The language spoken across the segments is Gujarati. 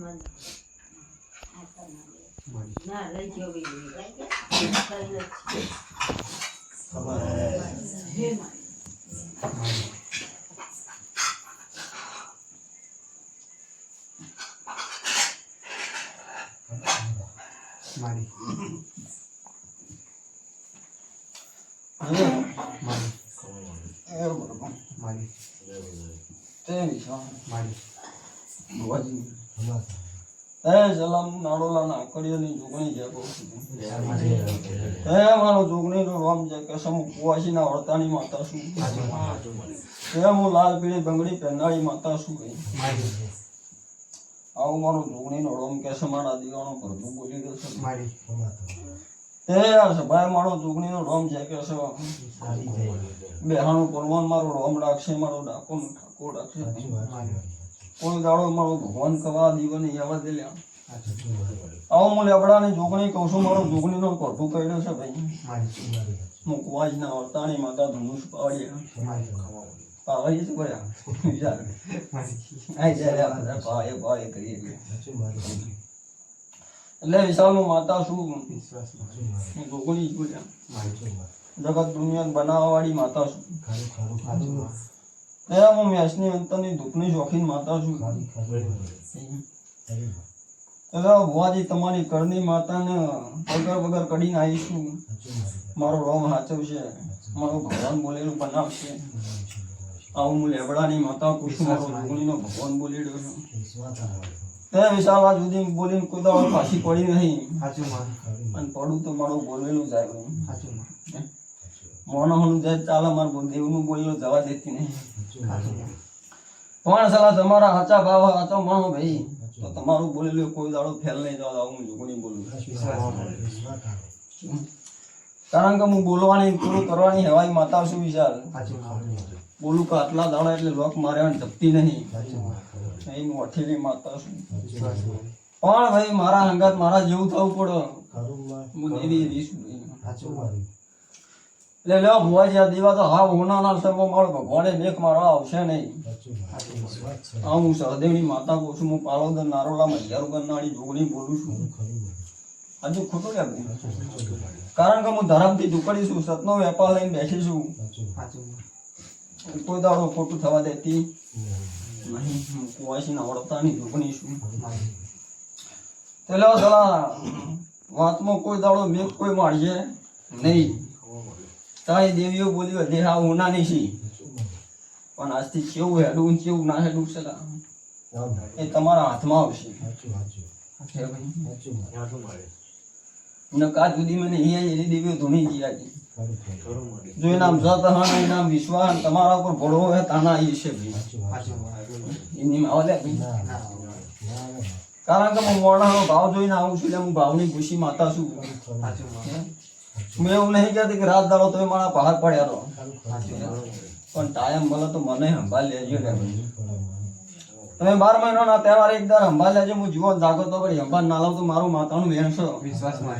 માય. મારી હે, મારી એ બરોબર. મારી જોગણી રોમ કે આવું મારો દીવાનો ભરતું બોલી ગયો છે. એ સભાએ મારો જોગણીનો રોમ છે કે બેહાણું પરવાન મારો રોમ રાખશે, મારો ડાકો ઠાકો કોઈ દાડો મારો ભગવાન કવા દીવાની આવા દે લ્યા આવો હું લેબડાની જોગણી કહું છું મારો જોગણીનો પ્રભુ કર્યો છે ભાઈ. મારી હું કુવાજના વર્તાણી માતા ધનુષ પાડીએ. પાવડી શું કર્યા વિચાર આઈ જાય પાવે પાએ કરીએ. એટલે વિશાલનું માતા શું? જોગણી જોયા જગત દુનિયા બનાવવા વાળી માતા શું? એ હું મેચની અંતરની ધૂપની જોખીન માતા છું. એટલે ભુવાજી તમારી કરની માતાને વગર વગર કડીને આવીશું મારો રોમ હાચવશે. મારો ભગવાન બોલેલું બનાવશે. આવું હું લેબડાની માતા પૂછું મારો જોગણીનો ભગવાન બોલી રહ્યો છું. તે વિશાલ આજ સુધી બોલીને કોઈ પાછી પડી નહીં. અને પડું તો મારું બોલેલું જાય હાજુમાં મોનોહનું જાય ચાલે મારું દેવનું બોલેલું જવા દેતી નહીં. પણ સલા તમારા સાચા ભાવ સાચો માણો ભાઈ. તો તમારું બોલેલું કોઈ દાડો ફેલ નહીં જવા હું જોગણી બોલું. કારણ કે હું બોલવાની પૂરું કરવાની હવાઈ માતા શું વિચાર બોલું કે આટલા દાડા એટલે લોક મારે જપતી નહીં. અહીં હું અઠેલી માતા છું. પણ ભાઈ મારા અંગાત મારા જેવું થવું પડે. હું દેવી હાજુમાં એટલે લ્યો ભુવાજી દીવા તો હા ઉનાના સર્વ મારો ભગવાને બેક મારો આવશે નહીં. હા હું સહદેવની માતા કહું છું, હું પાલોદર નારોલા મહિયારું ગરનાળી જોગણી બોલું છું. હજુ ખોટું કેમ કારણ કે હું ધરમથી ઢુકડી છું, સતનો વેપાર લઈને બેસી છું. કોઈ દાડો ખોટું થવા દેતી નહીં, હું કુવાસીના વળતાની ઢુકણી છું. એટલે વાતમાં કોઈ દાડો મેં કોઈ માળીએ નહીં. તારી દેવીઓ બોલી જે હા ઉનાની છી. પણ આજથી કેવું હેડું કેવું ના હેડું છે એ તમારા હાથમાં આવશે. નકા જુદી મને અહીંયા એની દેવીઓ ધૂણી ગયા છે જો એનામ સતહન હન એનામ વિશ્વાસ તમારા ઉપર ભળો હે તાના આવી છે એની આવલે કારણ કે હું મોડાનો ભાવ જોઈને આવું છું એટલે હું ભાવની ખુશી માતા છું. મેં એવું નહીં કહેતી કે રાત દાડો તમે મારા પહાડ પડ્યા રહો. પણ ટાઈમ મળે તો મને સંભાળ લેજો ને તમે બાર મહિનાના તહેવાર એક દર સંભાળ લેજો. હું જીવન જાગો તો પણ સંભાળ ના લાવ તો મારું માતાનું વેણ વિશ્વાસ વિશ્વાસમાં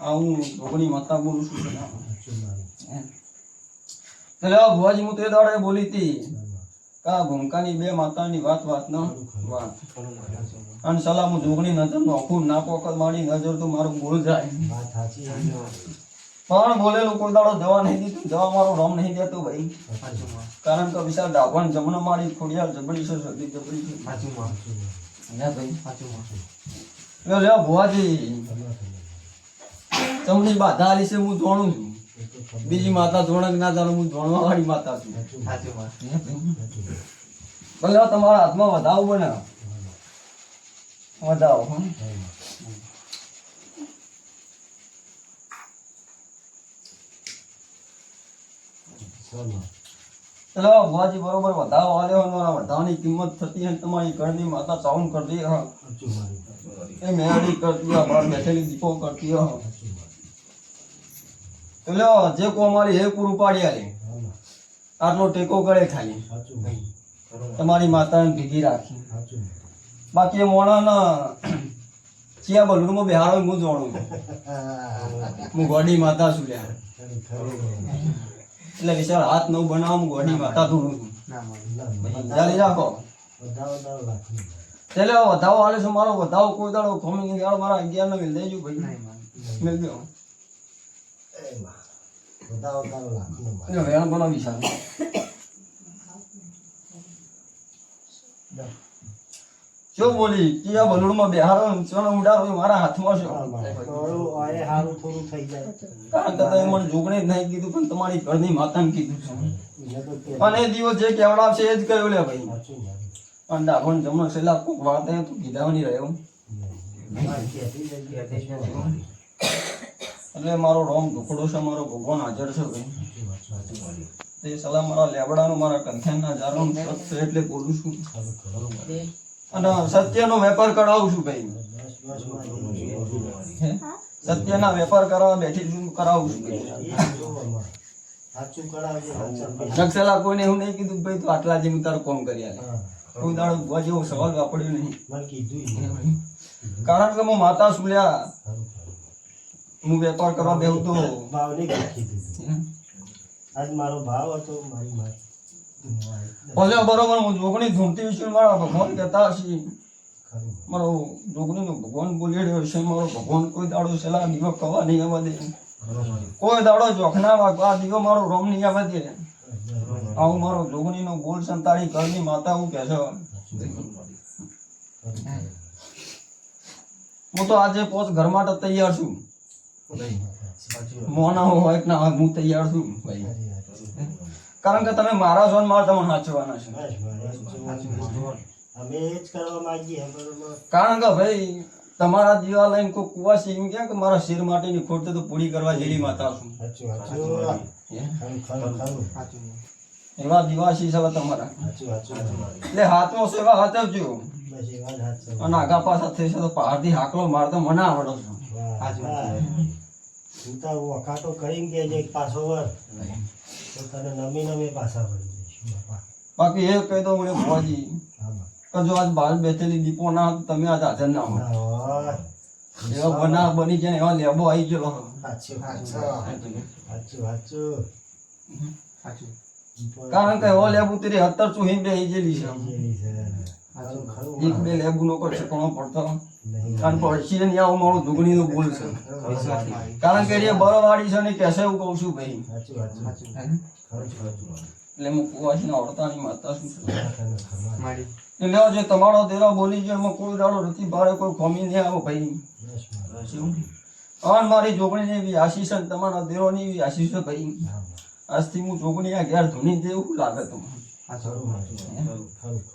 આ હું ઢોકળી માતા બોલું છું એટલે ભુવાજી હું તે દાડે બોલી હતી કા ભૂમકાની બે માતાની વાત વાત ન વાત. અને સલાહ હું જોગણી નજર નોખું ના પોકત મારી નજર તો મારું બોલ જાય. પણ બોલેલું કોઈ દાડો જવા નહીં દીધું જવા મારો રમ નહીં દેતો ભાઈ. કારણ કે વિશાળ ડાભણ જમણો મારી ખોડિયાર જબડી છે સદી જબડી છે. સાચું માં ભાઈ. હાજુમાં લ્યો લે ભુવાજી. તમને બાધા આલી છે હું જોણું છું. બીજી માતા જોણક ના જાણું હું જોણવા વાળી માતા છું. ભલે તમારા હાથમાં વધાવું બને વધાવો હં. ચલો. ભુવાજી બરોબર વધાવો આલ્યો અને વધાવાની કિંમત થતી હોય તમારી ઘરની માતા ચાઉન કરતી હા. એ મેળી કરતી હા બાર બેઠેલી દીપો કરતી હા. ચલો જે કો અમારી હે પૂરું પાડી આલે આટલો ટેકો કરે ખાલી. તમારી માતાને ભીગી રાખી. બાકી મોણાના ચિયા બલૂનમાં બિહાર હું જોણું હું ગોડી માતા છું યાર. એટલે વિશાળ હાથ નવ બનાવ, હું ગોડી માતા ધોણું છું. જાલી રાખો. એટલે વધાવો આલે છે મારો, વધાવો કોઈ દાડો નહીં ગાળો મારા અગિયાર નો મિલ દેજો ભાઈ. મિલ ગયો વેણ બનાવી સાહેબ શું બોલી કે આ બલુડમાં બેહારો ને ચણો ઉડાડો એ મારા હાથમાં છે. આમાં હારું થોડું થઈ જાય. કારણ કે તમે મને જોગણી જ નહીં કીધું પણ તમારી ઘરની માતાને કીધું છે. અને એ દિવસ જે કેવડાવશે એ જ કહ્યું લે ભાઈ. પણ ડાભણ જમણો છેલ્લા કોક વાત એ તો કીધાવાની રહ્યો જ જ. એટલે મારો રોમ દુખડો છે મારો ભગવાન હાજર છે ભાઈ. તે સલાહ મારા લેબડાનું મારા કંથેનના જારોનો છે એટલે બોલું છું. અને સત્યનો વેપાર કરાવું છું ભાઈ? સત્યના વેપાર કરાવવા બેઠી છું કરાવું છું. નકસલા કોઈને એવું નહીં કીધું ભાઈ તું આટલા જેવું તારું કોમ કરી આલે કોઈ દાડો ભૂવા જેવો સવાલ વાપર્યો નહીં. કારણ કે હું માતા સુલ્યા. હું વેપાર કરવા બેહું તો ભાવ નહીં? આજ મારો ભાવ હતો મારી માત ભલે બરોબર હું જોગણી ધૂમતી વિશે મારા ભગવાન કહેતા હશે. મારો જોગણીનો ભગવાન બોલી છે મારો ભગવાન કોઈ દાડો છેલ્લા દીવો કવા નહીં આવવા દે. કોઈ દાડો જોખના આ દીવો મારો રોમ નહીં આવવા દે. આવું મારો જોગણીનો બોલ સંતાડી ઘરની માતા હું કહે છે. હું તો આજે પોચ ઘર માટે તૈયાર છું. મોના હોય ના હું તૈયાર છું. ભાઈ કારણ કે તમે મારા છો. મારે તમને સાચવવાના છે અમે એ જ કરવા માંગીએ કારણ કે ભાઈ તમારા દીવા લઈને કોઈ કુવા એમ કે મારા શેર માટેની ખોટ તો પૂરી કરવા જેવી માતા છું. એવા દિવાસી છે તમારા. એટલે હાથમાં સેવા હાથવજો. અને આગા પાછા થઈ છે તો પહાડથી હાકલો મારતો મને આવડો છો. હું તો વખાતો કરીને કે પાછો વર. તો તને નમી નમી પાછા વળી જઈશું બાપા. બાકી એ કહી દો મને ભુવાજી તો કે જો આજ બહાર બેઠેલી દીપો ના તમે આજ હાજર ના હોય. એવા બના બની જાય ને એવા લેબો આવી ગયો સાચું સાચું સાચું સાચું કારણ કે એવો લેબુ તેરી હતર ચુહી બે ગયેલી છે. એક બે લેબુ ગુનો કરશે ઠેકાણો પડતો કારણ પડશે ને આવું મારું દુગણી નું ભૂલ છે. કારણ કે એ બરોવાળી છે ને કેસે હું કહું છું ભાઈ. એટલે હું કુવાસી ઓળતાની માતા છું. તને ખબર. મારી એટલે જે તમારો દેરા બોલી ગયો એમાં કોઈ દાડો નથી ભારે કોઈ ખોમી નહીં આવો ભાઈ. અન મારું. મારી જોગણીની એવી આશીષ તમારા દેરોની એવી આશીષ છે ભાઈ. આજથી હું જોગણી આ ઘેર ધૂની જેવું લાગે તમને.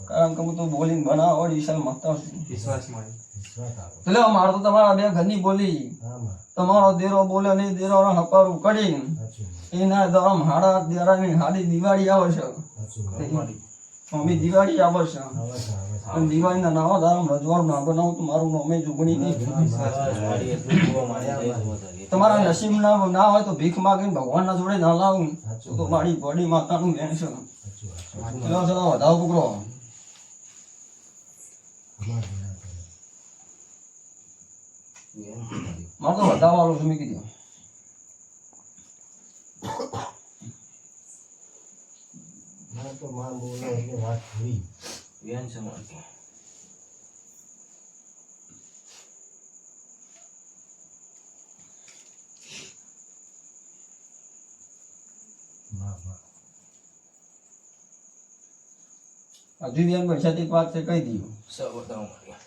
કારણ કે હું તો બોલીને બનાવવા વિશાલ માતા છું વિશ્વાસ. એટલે મારે તો તમારા બે ઘરની બોલી. તમારો દેરો બોલે ને એ દેરો હકારું કરી સાચું એના દરમ મારા દેરાની હાડી દિવાળી આવે છે. મમ્મી દિવાળી આવે છે. અને દિવાળીના નવા દારમ રજવાડું ના બનાવું તો મારું નામે જુગણી નહીં તમારા નસીબ ના ના હોય તો ભીખ માગીને ભગવાનના જોડે ના લાવું. તો મારી બોડી માતાનું વેણ છે. એનો છે તો વધાવો પકડો અમારે ના કરે. મારે તો વધાવો વાળું છે મેં કીધું મારે તો માં બોલે એટલે વાત વાહ, વાહ. હજુ બેન પૈસાથી વાત છે કહી દીધું.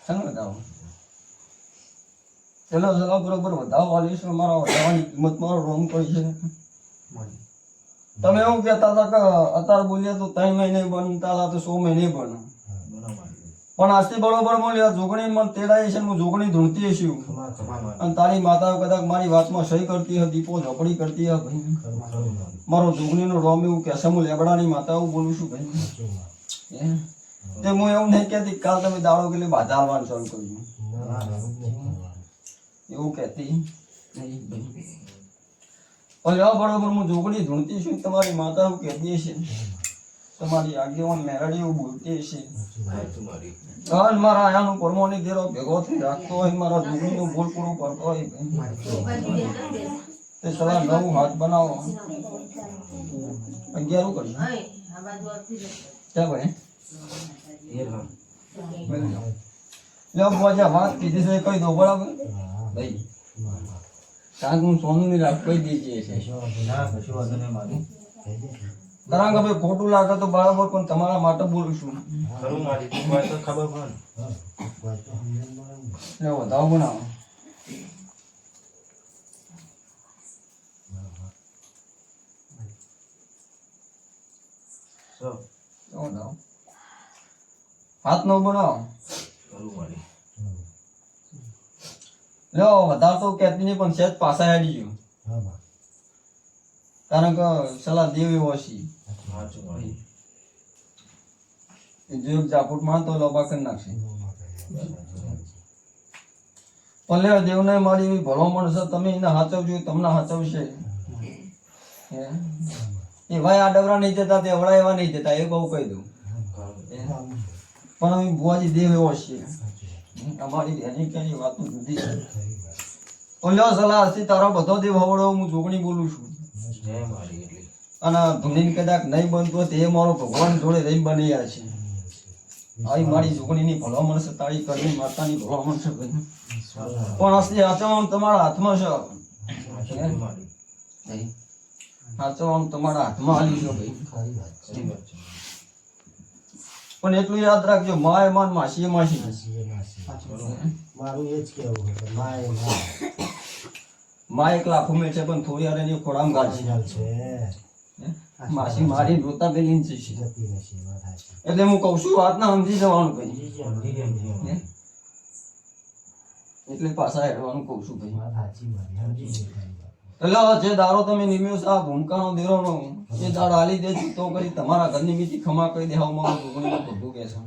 ચાલો વધાવો ચલો ચલો બરોબર વધાવો છે મારા વધારવાની કિંમત મારો રોમ કોઈ છે. તમે એવું કહેતા હતા કે અત્યારે બોલીએ તો ત્રણ મહિને બનતા હતા તો સો મહિને બને. પણ આજથી બરોબર બોલ્યા જોગણી મન તેડાઈ છે હું જોગણી ધૂણતી છું. અને તારી માતા કદાચ મારી વાતમાં સહી કરતી હતી દીપો ઝોપડી કરતી હતી. મારો. જોગણીનો રોમ એવું કહેશે હું લેબડાની માતા એવું બોલું છું ભાઈ? તે હું એવું નહીં કહેતી કાલ તમે દાડો કે બાધા આવવાનું શરૂ કર્યું એવું કહેતી. પણ બરોબર હું જોગડી ધૂણતી છું તમારી માતા એવું કહેતી છે તમારી આગેવાન મેરડી એવું બોલતી છે સાચું મારા આયાનું પરમોની દેરો ભેગો રાખતો હોય મારા જોગણીનું ભૂલ પૂરું કરતો હોય. તે સલાહ નવું હાથ બનાવો. અગિયારું કરજો ખોટું લાગે તો બરાબર પણ તમારા માટે બોલું છું. ખબર. એટલે વધાવો બનાવો સો તો વધાવો હાથ નો બનાવો લ્યો વધારે તો કહેતી નહીં પણ સેજ પાછા આવી ગયું. કારણ કે સલાહ દેવી ઓછી જો એક માં તો લોબા કરી નાખશે. પણ લે દેવને મારી એવી ભલો મળશે તમે એને હાચવજો તમને હાચવશે. એ ભાઈ આ ડબરા નહીં જતા તે અવળા એવા નહીં જતા એ બહુ કહી દઉં. પણ અમે બુઆજી દેવ એવો છે. તમારી અમારી એની કઈ વાત જુદી છે. ખરી પણ લ્યો સલાહ હશે તારો બધો દેવ હવડો હું જોગણી બોલું છું. અને ધૂણીને કદાચ નહીં બનતું તો મારો ભગવાન જોડે રહી બની જાય છે. આવી મારી જોગણીની ભલો મળશે તારી કરવી માતાની ભલો મળશે ભાઈ પણ અસલી હાચવવાનું તમારા હાથમાં છે. હાચવવાનું તમારા હાથમાં આવી છે ભાઈ ખરી વાત છે. ખરી વાત છે પણ એટલું યાદ રાખજો માય માન માસી? એ માસી. મારું એ જ કેવું છે કે માં એક લાખો મેં છે પણ થોડી વાર એની ખોડામ ગાજી ચાલ છે માસી મારી રોતા પેલી સાચી. એટલે હું કઉ છું વાત ના સમજી જવાનું ભાઈ. એટલે પાછા હેડવાનું કઉ છું ભાઈ. એટલે જે દારો તમે નિમ્યો આ ભૂમકાનો દેરોનો એ દાડ આલી દેજો તો કરી તમારા ઘરની મીઠી ખમા કહી દેવા મારું જોગણીનું બધું કે છે.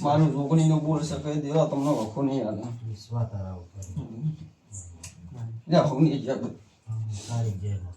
મારી જોગણીનું બોલ શકે દેવા તમને વખો નહીં આવે વિશ્વાસ તારા ઉપર. લે હું નહીં જગ સારી જય.